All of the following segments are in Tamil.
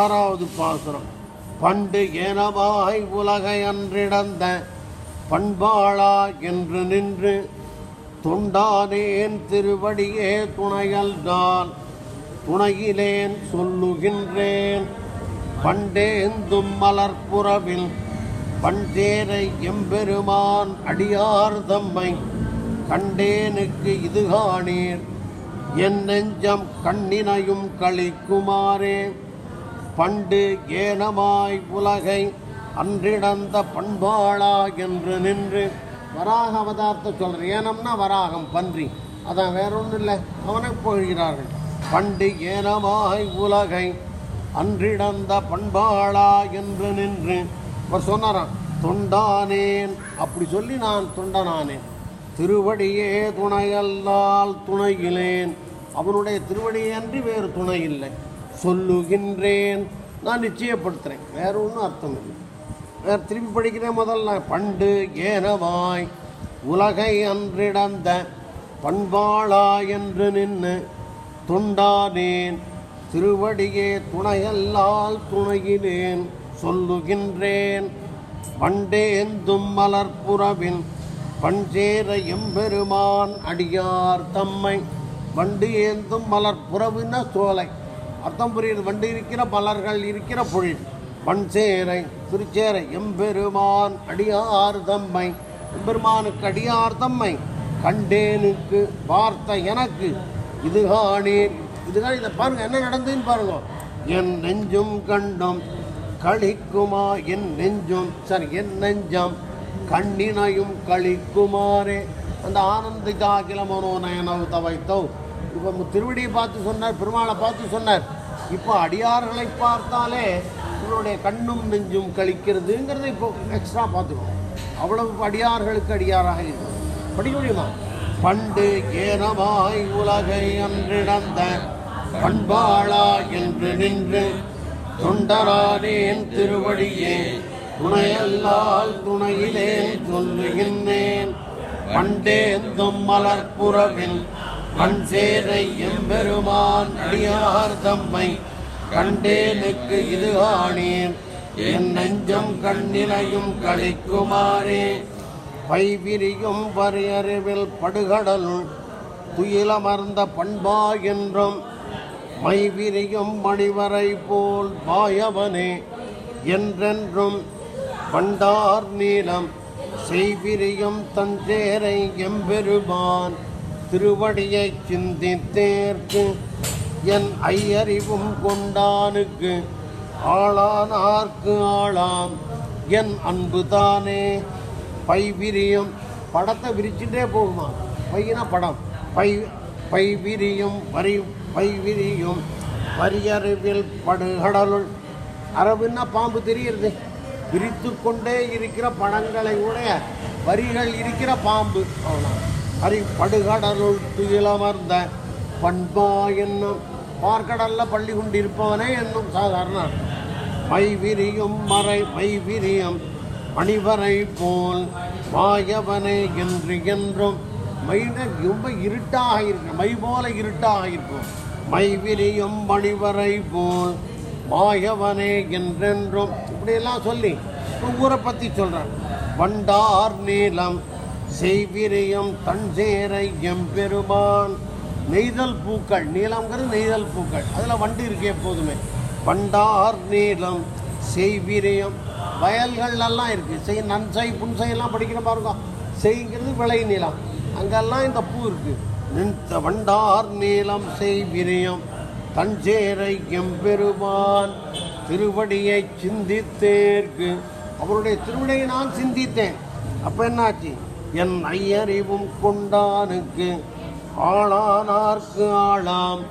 ஆறாவது பாசுரம். பண்டு ஏனவாய் உலகை அன்றிடந்த பண்பாளா என்று நின்று தொண்டானேன் திருவடியே துணையல்தான் துணையிலேன் சொல்லுகின்றேன். பண்டேந்தும் மலர்புறவில் பண்டேரை எம்பெருமான் அடியார் தம்மை கண்டேனுக்கு இது காணீர். என் நெஞ்சம் கண்ணினையும் கழிக்குமாறே. பண்டு ஏனமாய் உலகை அன்றிடந்த பண்பாளா என்று நின்று வராக அவதாரத்தை சொல்கிறேன் ஏனம்னா வராகம் பன்றி. அதான் வேற ஒன்றும் இல்லை அவனை போகிறார்கள் பண்டு ஏனமாய் உலகை அன்றிடந்த பண்பாளா என்று நின்று அவர் சொன்னாராம் தொண்டானேன். அப்படி சொல்லி நான் தொண்டனானேன். திருவடியே துணையல்லால் துணையிலேன். அவனுடைய திருவடியை அன்றி வேறு துணை இல்லை. சொல்லுகின்றேன். நான் நிச்சயப்படுத்துகிறேன் வேற ஒன்றும் அர்த்தம் இல்லை. வேறு திரும்பி படிக்கிறேன் முதல்ல. பண்டு ஏனவாய் உலகை அன்றிடந்த பண்பாளா என்று நின்று தொண்டானேன். திருவடியே துணையல்லால் துணையினேன். சொல்லுகின்றேன். பண்டேந்தும் மலர்புறவின் பண்சேர எம்பெருமான் அடியார் தம்மை. வண்டு ஏந்தும் மலர் சோலை. அர்த்தம் புரியுது. வண்டு இருக்கிற பலர்கள் இருக்கிற பொழில் சேரை திருச்சேரை எம்பெருமான் அடியார் தம்மை. எம்பெருமானுக்கு அடியார் தம்மை. கண்டேனுக்கு பார்த்த எனக்கு. இது காணேன் இதுதான் இதை பாருங்க. என்ன நடந்ததுன்னு பாருங்க. என் நெஞ்சும் கண்டும் கழிக்குமா என் நெஞ்சும் சரி என் நெஞ்சம் கண்ணினையும் கழிக்குமாறே அந்த ஆனந்திதாகில மனோநயனவு தவைத்தோ. இப்போ திருவடியை பார்த்து சொன்னார் பெருமாளை பார்த்து சொன்னார். இப்போ அடியார்களை பார்த்தாலே உங்களுடைய கண்ணும் நெஞ்சும் கழிக்கிறதுங்கிறத இப்போ எக்ஸ்ட்ரா பார்த்துக்கோ அவ்வளவு அடியார்களுக்கு அடியாராக இருக்கும் படிக்க முடியுமா? பண்டு ஏனமாய் உலகை அன்றிடந்த பண்பாளா என்று நின்று தொண்டரானேன் திருவடியே துணையல்லால் துணையிலே சொல்லுகின்றேன். பண்டேந்தும் மலர்புறவில் கண் சேரை எம்பெருமான் அடியார் தம்மை கண்டேனுக்கு இது ஆணேன் என் நெஞ்சம் கண்ணிலையும் கழிக்குமாறே. பைவிரியும் வரையறிவில் படுகடலுள் துயிலமர்ந்த பண்பா என்றும் மைவிரியும் மணிவரை போல் பாயவனே என்றென்றும் பண்டார் நீளம் செய்விரியும் தஞ்சேரை எம்பெருமான் திருவடியை சிந்தித்தேற்கு என் ஐயறிவும் கொண்டானுக்கு ஆளானார்க்கு ஆளாம். என் அன்பு தானே படத்தை விரிச்சுட்டே போகுமா? பையனா படம். பை பைவிரியும் வரி பைவிரியும் வரியறிவில் படுகடலுள். அரபுன்னா பாம்பு தெரியுது விரித்து கொண்டே இருக்கிற படங்களை உடைய வரிகள் இருக்கிற பாம்பு. அவ்வளோ அரி படுகடலுள் துயிலமர்ந்த பண்பா என்னும் பார்க்கடல்ல பள்ளி கொண்டிருப்பவனே என்னும் சாதாரண மை விரியும் மறை மை விரியும் மணிவரை போல் மாயவனே என்று என்றும் மைன ரொம்ப இருட்டாக இருக்கும் மை போல இருட்டாக இருக்கும். மை விரியும் மணிவரை போல் மாயவனே என்றென்றும் இப்படியெல்லாம் சொல்லி ஊரை பற்றி சொல்கிறான் வண்டார் நீளம் செய்விரியம் தஞ்சேரை எம்பெருமான். நெய்தல் பூக்கள் நீளம்ங்கிறது நெய்தல் பூக்கள். அதில் வண்டு இருக்கு எப்போதுமே. வண்டார் நீளம் செய்விரியம். வயல்கள்லாம் இருக்குது செய் நன்சை புன்சை எல்லாம் படிக்கிற பாருங்க. செய்ங்கிறது விளை நீளம். அங்கெல்லாம் இந்த பூ இருக்குது நின்ற வண்டார் நீளம் செய்விரியம். தஞ்சேரை எம்பெருமான் திருவடியை சிந்தித்தேற்கு. அவருடைய திருவிடையை நான் சிந்தித்தேன். அப்போ என்னாச்சு? என் ஐயறிவும் கொண்டானுக்கு ஆளானார்க்கு ஆளாம்.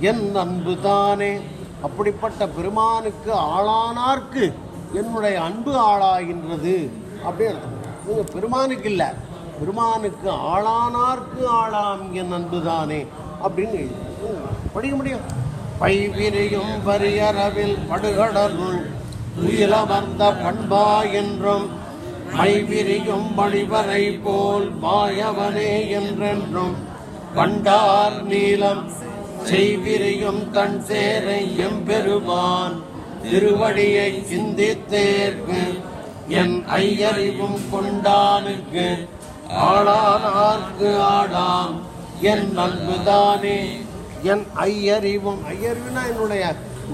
என் அன்பு தானே. அப்படிப்பட்ட பெருமானுக்கு ஆளானார்க்கு என்னுடைய அன்பு ஆளாகின்றது. அப்படின்னு நீங்கள் பெருமானுக்கு இல்லை. பெருமானுக்கு ஆளானார்க்கு ஆளாம் என் அன்பு தானே அப்படின்னு படிக்க முடியும். பைவிரியும் பரியரவில் படுகடலுள் துயிலமர்ந்த பண்பா என்றும் மைவிரியும் வழிவரை போல் மாயவனே என்றென்றும் கண்டார் நீலம். செய்விரியும் தன் சேரை எம்பெருமான் திருவடியை சிந்தித்தேற்கு என் ஐயறிவும் கொண்டானுக்கு ஆளானார்க்கு ஆடாம். என் நல்புதானே என் ஐயறிவும். ஐயறிவுனா என்னுடைய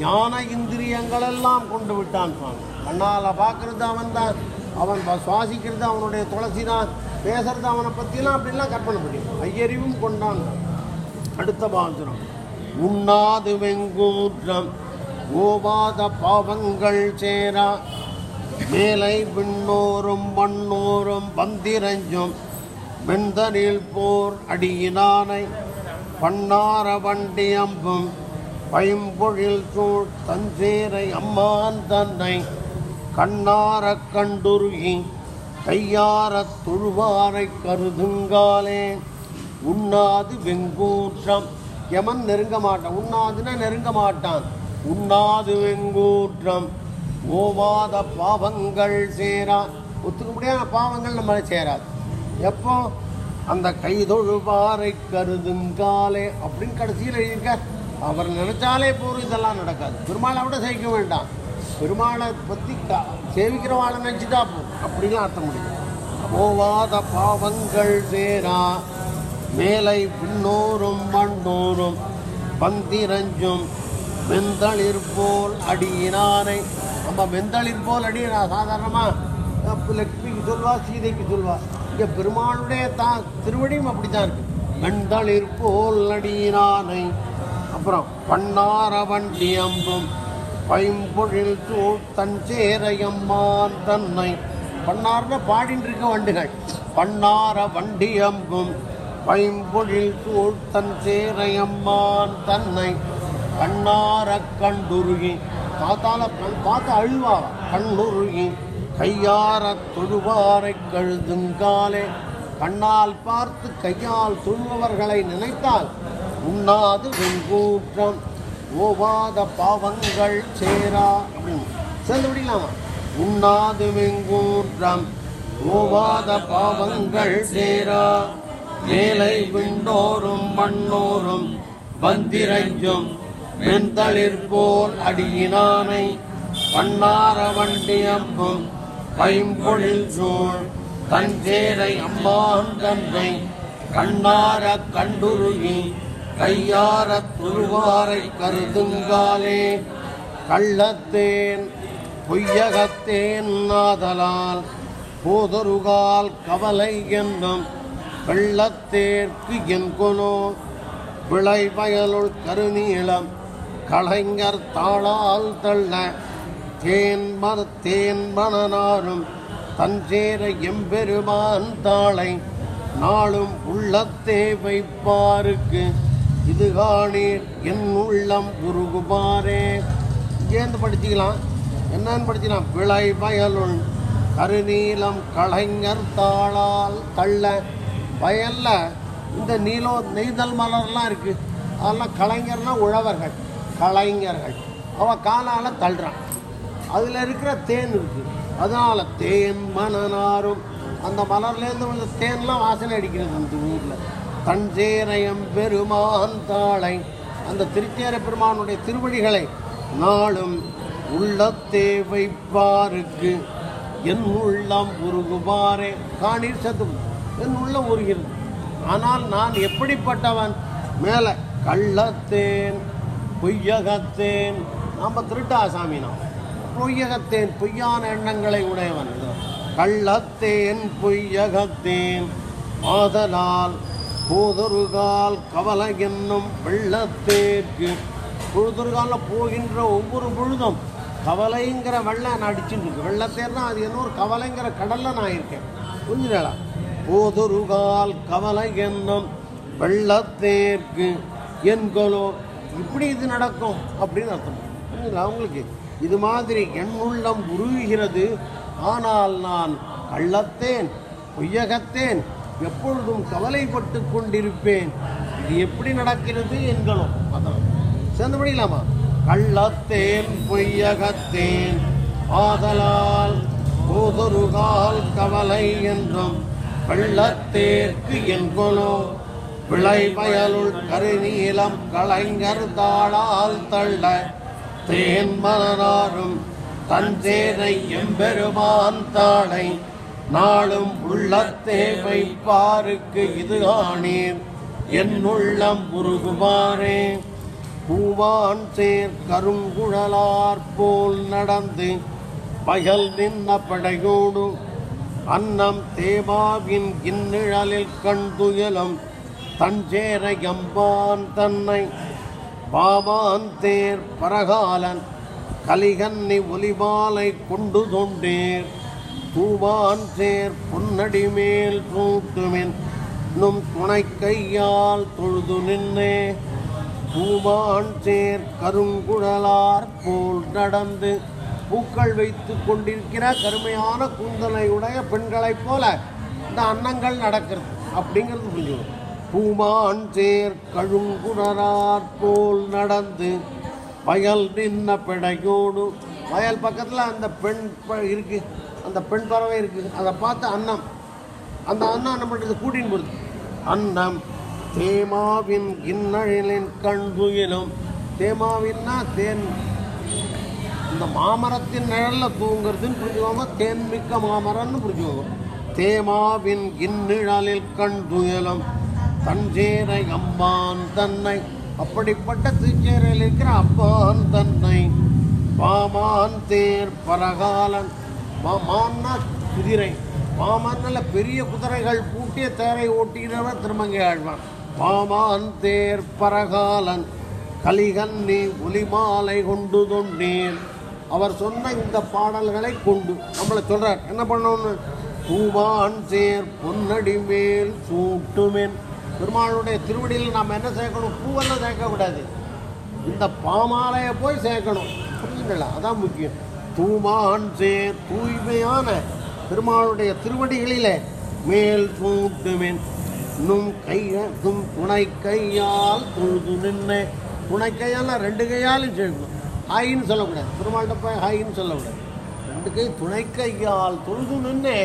ஞான இந்திரியங்கள் எல்லாம் கொண்டு விட்டான் சுவாமி. கண்ணால் பார்க்கறது அவன் தான் அவன் சுவாசிக்கிறது அவனுடைய துளசி தான் பேசுறது அவனை பற்றிலாம் அப்படிலாம் கற்பனை பண்ணி. ஐயறிவும் கொண்டான். அடுத்த பாசுரம். உண்ணாது வெங்கூற்றம் ஓவாத பாவங்கள் சேரா. மேலை விண்ணோரும் மண்ணோரும் பந்திரஞ்சும் வெந்தனில் போர் அடியினானை. பண்ணார வண்டி அம்பும். பைம்பொழில் சூழ் தஞ்சேரை அம்மான் தன்னை. கண்ணார கண்டுருகி கையாரத் தொழுவாரை கருதுங்காலே உண்ணாது வெங்கூற்றம். எமன் நெருங்க மாட்டான். உண்ணாதுன்னா நெருங்க மாட்டான். உண்ணாது வெங்கூற்றம். ஓவாத பாவங்கள் சேரா. ஒத்துக்க முடியாத பாவங்கள் நம்மளை சேராது. எப்போ? அந்த கைதொழுவாரை கருதுங்காலே அப்படின்னு கடைசியில் எழுதியிருக்கார். அவர் நினைச்சாலே போதும் இதெல்லாம் நடக்காது. பெருமாளை விட செய்ய வேண்டாம். பெருமாளை பற்றி க சேவிக்கிறவாளை நினச்சிட்டா அப்படிலாம் அர்த்தம் முடியும் போவாத பாவங்கள் சேரா மேலை பின்னோரும் மண்ணோரும் பந்திரஞ்சும் வெந்தளிர் போல் அடியினாரை. நம்ம வெந்தளிர் போல் அடி சாதாரணமாக லக்ஷ்மிக்கு சொல்வா சீதைக்கு சொல்வா. இங்கே பெருமாளுடைய தா திருவடியும் அப்படி தான் இருக்கு. வெண்தளிர் போல் அடியினானை அப்புறம் பண்ணார வண்டி அம்பும் பைம்பொழில் சூழ் தஞ்சேரையம்மான் தன்னை பண்ணார்னு பாடின்னு இருக்க வண்டுகள். பன்னார வண்டி அம்பும் பைம்பொழில் தன் தஞ்சேரையம்மான் தன்னை கண்ணார கண்டுருகி தாத்தால கண் பார்த்து அழுவா கண்ணுருகி கையார தொழுவாரை கழுதுங்காலே கண்ணால் பார்த்து கையால் தொழுபவர்களை நினைத்தால் உண்ணாது வெங்கூற்றம் ஓவாத பாவங்கள் சேரா. சேர்ந்து முடியலாமா உண்ணாது வெங்கூற்றம் ஓவாத பாவங்கள் சேரா. மேலை விண்டோரும் மண்ணோரும் வந்திரஞ்சும். வெண்தளிர் போல் அடியினானை பண்ணார வண்டியம்பும். பைம்பொழில் சூழ் தஞ்சேரை அம்மான் தன்னை கண்ணார கண்டுருகி கையார துருவாரை கருதுங்காலே கள்ளத்தேன் பொய்யகத்தேன் நாதலால் போதொருகால் கவலை என்னும் வெள்ளத்தேற்கு என் கொனோ விளை கருநீளம் கலைஞர் தாளால் தள்ள தேன்மர் மர தஞ்சேர எம்பெருமான் தாளை நாளும் உள்ளத்தே வைப்பாருக்கு. இது காணீர் என் உள்ளம் உருகுமாறே. இங்கேருந்து படிச்சுக்கலாம் என்னன்னு படிச்சுக்கலாம் விளை வயலுள் கருநீலம் கலைஞர் தாளால் தள்ள வயலில் இந்த நீலம் நெய்தல் மலர்லாம் இருக்குது அதெல்லாம் கலைஞர்னா உழவர்கள் கலைஞர்கள். அவன் காலால் தள்ளுறான் அதில் இருக்கிற தேன் இருக்குது அதனால் தேன் மணனாரும் அந்த மலர்லேருந்து வந்து தேன்லாம் வாசனை அடிக்கிறது இந்த ஊரில். தஞ்சேரயம் பெருமான் தாளை அந்த திருச்சேர பெருமானுடைய திருவடிகளை நாளும் உள்ளத்தே வைப்பாருக்கு. என் உள்ளம் உருகுவாரே காணீர் சத்தும் என் உள்ளம் உருகிறது. ஆனால் நான் எப்படிப்பட்டவன்? மேலே கள்ளத்தேன் பொய்யகத்தேன். நாம் திருட்டு சாமி நாம். பொய்யகத்தேன் பொய்யான எண்ணங்களை உடையவன். கள்ளத்தேன் பொய்யகத்தேன். ஆதலால் போதொருகால் கவலை என்னும் வெள்ளத்தேற்கு. பொழுதொருகாலில் போகின்ற ஒவ்வொரு பொழுதும் கவலைங்கிற வெள்ளம் நான் அடிச்சுட்டு இருக்கு வெள்ளத்தேர்னா அது என்ன ஒரு கவலைங்கிற கடலில் நான் இருக்கேன். புரிஞ்சுடா போதொருகால் கவலை என்னும் வெள்ளத்தேர்க்கு என்கொலோ இப்படி இது நடக்கும் அப்படின்னு அர்த்தம். புரிஞ்சுடா அவங்களுக்கு இது மாதிரி என் உள்ளம் உருகுகிறது. ஆனால் நான் கள்ளத்தேன் பொய்யகத்தேன் எப்பொழுதும் கவலைப்பட்டு கொண்டிருப்பேன். இது எப்படி நடக்கிறது என்கிறோம். அதான் சேர்ந்து படிக்கலாமா கள்ளத்தேன் பொய்யகத்தேன். ஆதலால் போதொருகால் கவலை என்றும் வெள்ளத்தேற்கு என்கொலோ. விளை பயலுள் கருநீலம் கலைஞர் தாளால் தள்ள. தேன் மலராரும் தஞ்சேரை எம்பெருமான் தாளை நாளும் உள்ளத்தே வைப்பாருக்கு இது ஆணீர் என் உள்ளம் உருகுவாரே பூவான் சேர் கருங்குழலார் போல் நடந்து பகல் நின்ன படையோடு அன்னம் தேவாவின் இந்நிழலில் கண்டுயலும் தஞ்சேர எம்பான் தன்னை. பாமான் தேர் பரகாலன் கலிகன்னி ஒலிபாலை கொண்டு தொண்டேர். பூவான் சேர் பொன்னடி மேல் தூட்டுமின் நும் துணை கையால் தொழுது நின்னே. பூமான் சேர் கருங்குழலார் போல் நடந்து பூக்கள் வைத்து கொண்டிருக்கிற கருமையான கூந்தலையுடைய பெண்களைப் போல இந்த அன்னங்கள் நடக்கிறது. அப்படிங்கிறது புரிஞ்சுக்கணும். பூமான் சேர் கழுங்குணரார் போல் நடந்து பயல் நின்ன பிடையோடு வயல் பக்கத்தில் அந்த பெண் ப- அந்த பெண் பறவை இருக்குது அதை பார்த்து அன்னம். அந்த அன்னம் என்ன பண்ணுறது கூட்டின்னு போடுது அன்னம் தேமாவின் இன்னழிலின் கண் துயிலும் தேமாவின்னா தேன். இந்த மாமரத்தின் நிழலில் தூங்குறதுன்னு புரிஞ்சுக்கோங்க. தேன்மிக்க மாமரம்னு புரிஞ்சுக்கோங்க. தேமாவின் இந்நிழலில் கண் துயலும் தஞ்சேரை அம்பான் தன்னை. அப்படிப்பட்ட திருச்சேரையில் இருக்கிற அப்பான் தன்னை. பாமான் தேர் பரகாலன். மாமான்னா குதிரை. மாமான் பெரிய குதிரைகள் பூட்டிய தேரை ஓட்டுகிறவர் திருமங்கை ஆழ்வான் பாமான் தேர் பரகாலன். கலிகன்னி ஒலிமாலை கொண்டு தொண்டேன். அவர் சொன்ன இந்த பாடல்களை கொண்டு. நம்மளை சொல்கிறார் என்ன பண்ணணும்னு? பூவான் சேர் பொன்னடி மேல் சூட்டுமேன். பெருமாளுடைய திருவடியில் நாம் என்ன சேர்க்கணும்? பூவெல்லாம் சேர்க்கக்கூடாது இந்த பாமாலையை போய் சேர்க்கணும். புரியுங்களா அதான் முக்கியம். தூமான் சேர் தூய்மையான பெருமாளுடைய திருவடிகளிலே மேல் சூட்டுமேன் நும் கைய தும் துணை கையால் தொழுது நின்று துணை கையால் ரெண்டு கையாலும் செய்யணும். ஹாயின்னு சொல்லக்கூடாது. பெருமாள்கிட்ட போய் ஹாயின்னு சொல்லக்கூடாது. ரெண்டு கை துணை கையால் தொழுது நின்று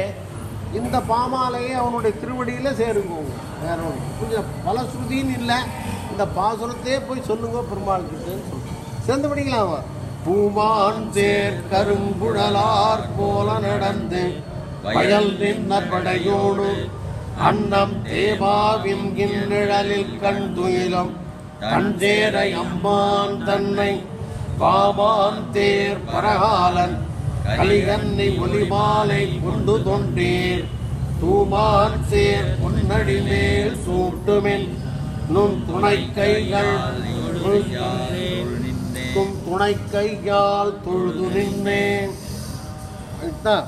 இந்த பாமாலையே அவனுடைய திருவடியில் சேருங்க வேற ஒன்று கொஞ்சம் பலஸ்ருதின்னு இல்லை. இந்த பாசுரத்தையே போய் சொல்லுங்க பெருமாள் கிட்டேன்னு சொல்லுங்க சேர்ந்து படிக்கலாமா? பூமான் சேர் கருங்குழலார் போல நடந்து வயல் நின்ன படையோடு. அன்னம் தேவாவின் நிழலில் கண் துயிலும் தஞ்சேரை அம்மான் தன்னை பாமான் தேர் பரகாலன் கலிகன்னி ஒலிமாலை கொண்டு தொண்டேர். தூமான் சேர் பொன்னடி மேல் சூட்டுமின் நுண் துணை கைகள் தும் துணை கையால் தொழுது நின்னேன்? அதுதான்